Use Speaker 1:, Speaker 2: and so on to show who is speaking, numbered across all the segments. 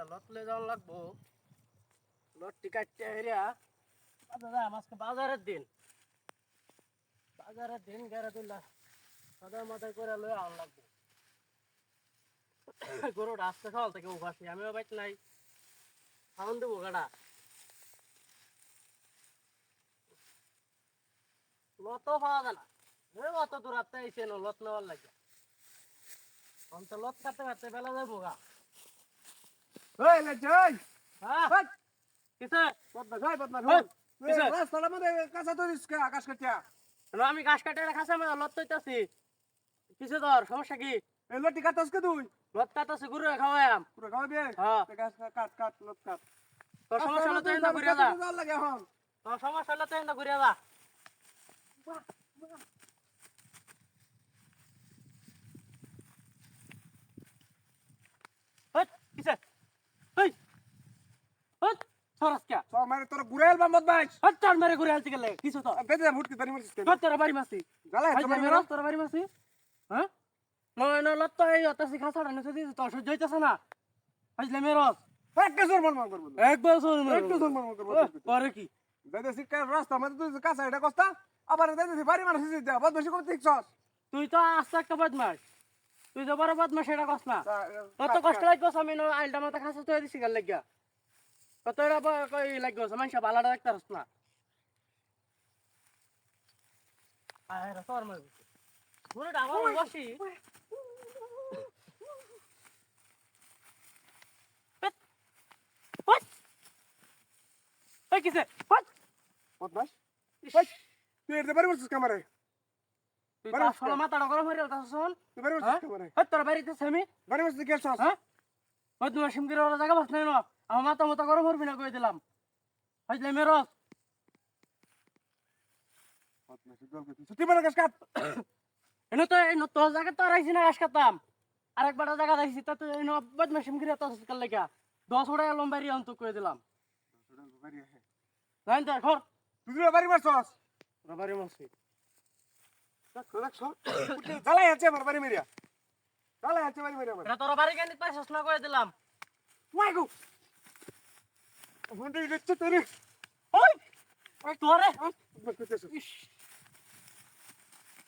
Speaker 1: বলে লতলে যাওয়া লাগবো। লটটি কাটতে হেরিয়া থেকে উপাসি আমিও বাইক নাই। খাওয়ান দেবো গাড়া লত পাওয়া না অত দূর আত্মা এসে লত নেওয়ার লাগে। অন্ত লত কাটতে কাটতে বেলা যাব গা
Speaker 2: এই লে যাই
Speaker 1: হ্যাঁ। কিসে?
Speaker 2: রাস্তার মধ্যে কাঁচা কে আকাশ কাটিয়া।
Speaker 1: হ্যালো, আমি ঘাস কাটে খাসা লত তৈতাছি কিসে ধর সমস্যা কি?
Speaker 2: এই লটি কাটস কে তুই?
Speaker 1: লত কাটাছি গুরু খাওয়াম
Speaker 2: পুরো খাওয়াবি?
Speaker 1: হ্যাঁ।
Speaker 2: গাছ কাট কাট লত কাট।
Speaker 1: তোর সমস্যা হলে তুই না ঘুরিয়ে যা।
Speaker 2: লাগে এখন।
Speaker 1: তোর সমস্যা হলে তুই না ঘুরিয়ে যা। হেই, কিসে হেই
Speaker 2: মানে তোর
Speaker 1: মেরে কিছু তো।
Speaker 2: বেদে মারছিস
Speaker 1: তোর বাড়ি
Speaker 2: মেরো
Speaker 1: তোর বাড়ি হ্যাঁ? নয় নয় লত্ত এই অতাসি খাসাড়া নিতে দিতে তোর সহ্য হইতেছে না। বুঝলে মেরো।
Speaker 2: একটা জোর মার মার করব
Speaker 1: একবার সর
Speaker 2: একটু জোর মার মার করব
Speaker 1: পরে কি?
Speaker 2: দাদা সিকা রাস্তা মধ্যে তুই কাঁচা এটা কস্তা আবার দাদা বাড়ি মানুষ দে বদমাইশি করতে ইচ্ছাস
Speaker 1: তুই তো আস্তে একটা বদমাস তুই তো বড় বদমাস এটা কস না। কত কষ্ট আমি আইলটা মাথা খাসা তুই দিছি গাল লাগিয়া কত কই লাগবে? মানুষ বালাটা দেখতে পারস না। আয় রে তোর মনে পুরো ডাঙর বসি। পেট। ওই। কিসে? ওই।
Speaker 2: বদমাইশ ওই তুই এর বাড়ি মারছিস কামারে?
Speaker 1: তুই তো
Speaker 2: বসে।
Speaker 1: আসলে মাথাটা গরম হয়ে গেল শোন।
Speaker 2: তুই
Speaker 1: হ্যাঁ?
Speaker 2: কামারে?
Speaker 1: হ্যাঁ, তোর বাড়িতে আমি। হ্যাঁ? ওই তোমার সিমকির জায়গা বাস নাই না। আমার মাথা মতো গরম হরবি না কই দিলাম। বুঝলে মেরো।
Speaker 2: বদমাইশি জল মানে কাজ কাট।
Speaker 1: এনে তো এই তোর জায়গা তো রাখছি না ঘাস কাটতাম। আর একবার জায়গা রাখছি তা তো এই বদমা সিমকির তো কাল লেগা। দশ ওটা এলম অন্ত কই দিলাম। জানি তো ঘর
Speaker 2: তুই বাড়ি মারছস?
Speaker 1: বাড়ি মাসি
Speaker 2: জ্বালাই আছে আমার বাড়ি মেরিয়া জ্বালাই আছে বাড়ি মেরিয়া আমার।
Speaker 1: এটা তোর বাড়ি কেন পাইছস না কই দিলাম।
Speaker 2: হুন্ডি দিচ্ছে তোরে?
Speaker 1: ওই ওই তোরে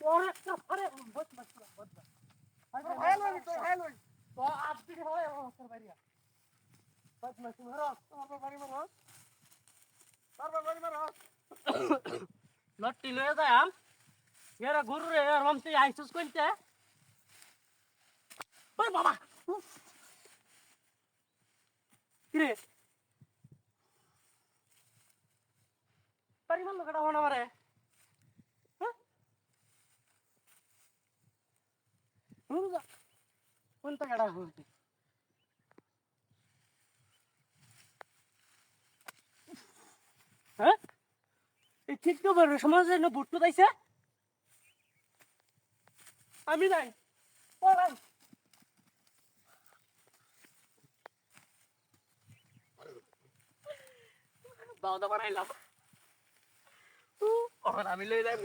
Speaker 1: তোরে আরে বদমা বদমা
Speaker 2: হ্যালো তো হ্যালো
Speaker 1: তো আজকে হয় তোর বাড়ি বদমা মেরো
Speaker 2: আমার বাড়ি মারছ আমার বাড়ি মারছ
Speaker 1: লট্টি লয়ে যায়, আম। এরা গরু রে রমতে আইসুস কইতে ওই বাবা। কিরে পারি মারলো কেটা? হুম যা। কোনটা কেটা হইতে হ্যাঁ এই ঠিক তো বড় সমাজে না বুট্টু তাইছে আমি নাই ও ভাই দাওদা বানাইলাম আমি লই যাই